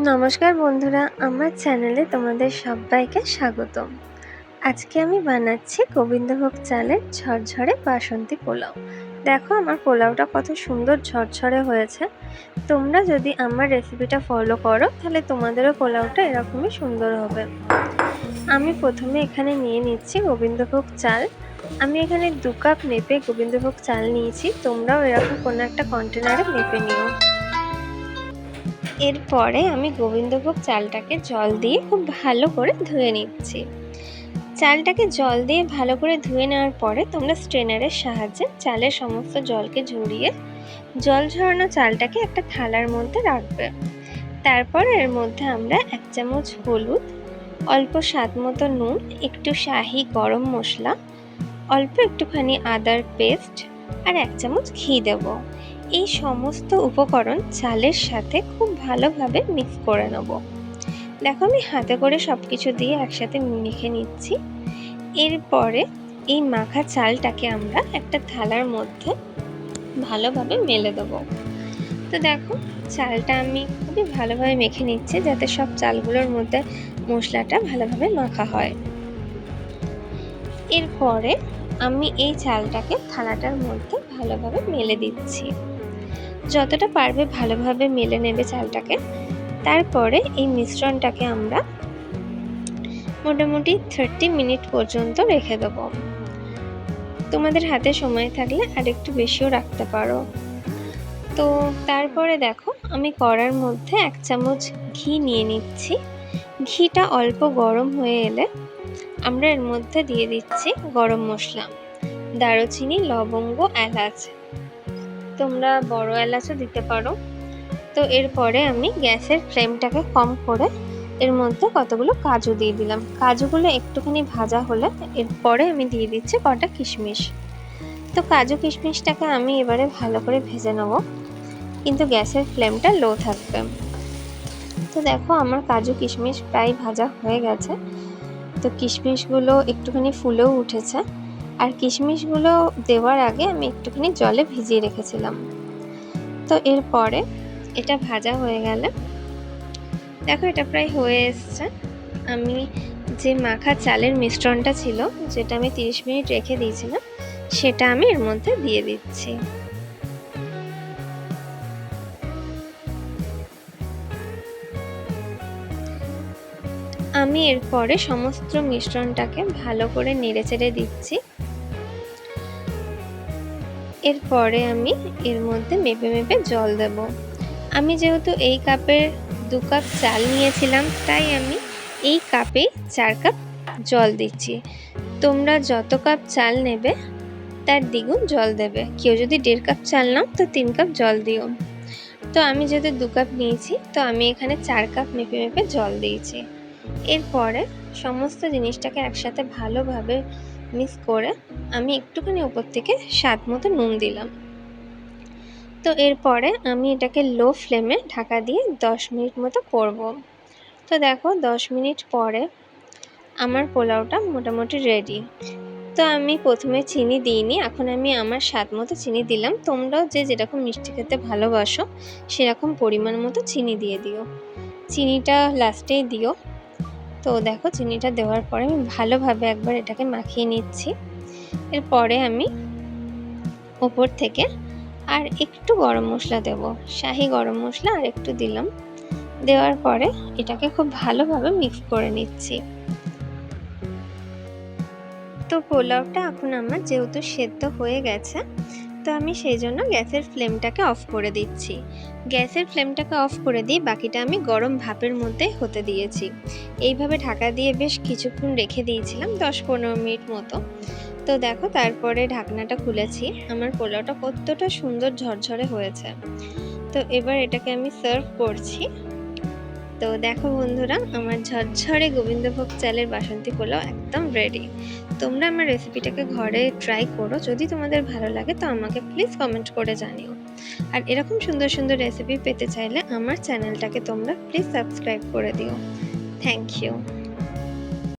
নমস্কার বন্ধুরা, আমার চ্যানেলে তোমাদের সবাইকে স্বাগতম। আজকে আমি বানাচ্ছি গোবিন্দভোগ চালের ঝরঝরে বাসন্তী পোলাও। দেখো আমার পোলাওটা কত সুন্দর ঝরঝরে হয়েছে। তোমরা যদি আমার রেসিপিটা ফলো করো, তাহলে তোমাদেরও পোলাওটা এরকমই সুন্দর হবে। আমি প্রথমে এখানে নিয়ে নিচ্ছি গোবিন্দভোগ চাল। আমি এখানে দু কাপ মেপে গোবিন্দভোগ চাল নিয়েছি। তোমরাও এরকম কোনো একটা কন্টেনারে মেপে নিও। এরপরে আমি গোবিন্দভোগ চালটাকে জল দিয়ে খুব ভালো করে ধুয়ে নিচ্ছি। চালটাকে জল দিয়ে ভালো করে ধুয়ে নেওয়ার পরে তোমরা স্ট্রেনারের সাহায্যে চালের সমস্ত জলকে ঝরিয়ে জল ঝরানো চালটাকে একটা থালার মধ্যে রাখবে। তারপর এর মধ্যে আমরা এক চামচ হলুদ, অল্প স্বাদ মতো নুন, একটু শাহি গরম মশলা, অল্প একটুখানি আদার পেস্ট আর এক চামচ ঘি দেবো। এই সমস্ত উপকরণ চালের সাথে খুব ভালোভাবে মিক্স করে নেব। দেখো আমি হাতে করে সব কিছু দিয়ে একসাথে মেখে নিচ্ছি। এরপরে এই মাখা চালটাকে আমরা একটা থালার মধ্যে ভালোভাবে মেলে দেবো। তো দেখো, চালটা আমি খুবই ভালোভাবে মেখে নিচ্ছি যাতে সব চালগুলোর মধ্যে মশলাটা ভালোভাবে মাখা হয়। এরপরে আমি এই চালটাকে থালাটার মধ্যে ভালোভাবে মেলে দিচ্ছি। যতটা পারবে ভালোভাবে মেলে নেবে চালটাকে। তারপরে এই মিশ্রণটাকে আমরা মোটামুটি থার্টি মিনিট পর্যন্ত রেখে দেবো। তোমাদের হাতে সময় থাকলে আর একটু বেশিও রাখতে পারো। তো তারপরে দেখো, আমি কড়ার মধ্যে এক চামচ ঘি নিয়ে নিচ্ছি। ঘিটা অল্প গরম হয়ে এলে আমরা এর মধ্যে দিয়ে দিচ্ছি গরম মশলা, দারুচিনি, লবঙ্গ, এলাচ। তোমরা বড় এলাচও দিতে পারো। তো এরপরে আমি গ্যাসের ফ্লেমটাকে কম করে এর মধ্যে কতগুলো কাজু দিয়ে দিলাম। কাজুগুলো একটুখানি ভাজা হলে এরপরে আমি দিয়ে দিচ্ছি কটা কিশমিশ। তো কাজু কিশমিশটাকে আমি এবারে ভালো করে ভেজে নেব। কিন্তু গ্যাসের ফ্লেমটা লো থাকবে। তো দেখো আমার কাজু কিশমিশ প্রায় ভাজা হয়ে গেছে। তো কিশমিশগুলো একটুখানি ফুলেও উঠেছে। আর কিশমিশগুলো দেওয়ার আগে আমি একটুখানি জলে ভিজিয়ে রেখেছিলাম। তো এরপরে এটা ভাজা হয়ে গেলে, দেখো এটা প্রায় হয়ে এসছে। আমি যে মাখা চালের মিশ্রণটা ছিল, যেটা আমি তিরিশ মিনিট রেখে দিয়েছিলাম, সেটা আমি এর মধ্যে দিয়ে দিচ্ছি। আমি এরপরে সমস্ত মিশ্রণটাকে ভালো করে নেড়ে চেড়ে দিচ্ছি। এরপরে আমি এর মধ্যে মেপে মেপে জল দেব। আমি যেহেতু এই কাপের দু কাপ চাল নিয়েছিলাম, তাই আমি এই কাপে চার কাপ জল দিচ্ছি। তোমরা যত কাপ চাল নেবে, তার দ্বিগুণ জল দেবে। কেউ যদি দেড় কাপ চাল নাও, তো তিন কাপ জল দিও। তো আমি যেহেতু দু কাপ নিয়েছি, তো আমি এখানে চার কাপ মেপে মেপে জল দিয়েছি। এরপরে সমস্ত জিনিসটাকে একসাথে ভালোভাবে মিক্স করে আমি একটুখানি উপর থেকে স্বাদ মতো নুন দিলাম। তো এরপরে আমি এটাকে লো ফ্লেমে ঢাকা দিয়ে দশ মিনিট মতো করব। তো দেখো দশ মিনিট পরে আমার পোলাওটা মোটামুটি রেডি তো আমি প্রথমে চিনি দিইনি, এখন আমি আমার স্বাদ মতো চিনি দিলাম। তোমরাও যে যেরকম মিষ্টি খেতে ভালোবাসো, সেরকম পরিমাণ মতো চিনি দিয়ে দিও। চিনিটা লাস্টেই দিও। তো দেখো চিনিটা দেওয়ার পরে আমি ভালোভাবে একবার এটাকে মাখিয়ে নিচ্ছি। এরপরে আমি ওপর থেকে আর একটু গরম মশলা দেব। শাহি গরম মশলা আর একটু দিলাম। দেওয়ার পরে এটাকে খুব ভালোভাবে মিক্স করে নিচ্ছি। তো পোলাওটা এখন আমার যেহেতু সেদ্ধ হয়ে গেছে, তো আমি সেই জন্য গ্যাসের ফ্লেমটাকে অফ করে দিচ্ছি। গ্যাসের ফ্লেমটাকে অফ করে দিয়ে বাকিটা আমি গরম ভাপের মধ্যে হতে দিয়েছি। এইভাবে ঢাকা দিয়ে বেশ কিছুক্ষণ রেখে দিয়েছিলাম, দশ পনেরো মিনিট মতো। তো দেখো তারপরে ঢাকনাটা খুলেছি। আমার পোলাওটা কতটা সুন্দর ঝরঝরে হয়েছে। তো এবার এটাকে আমি সার্ভ করছি। তো দেখো বন্ধুরা, আমার ঝরঝরে গোবিন্দভোগ চালের বাসন্তী পোলাও একদম রেডি তোমরা আমার রেসিপিটাকে ঘরে ট্রাই করো। যদি তোমাদের ভালো লাগে, তো আমাকে প্লিজ কমেন্ট করে জানিও। আর এরকম সুন্দর সুন্দর রেসিপি পেতে চাইলে আমার চ্যানেলটাকে তোমরা প্লিজ সাবস্ক্রাইব করে দিও। Thank you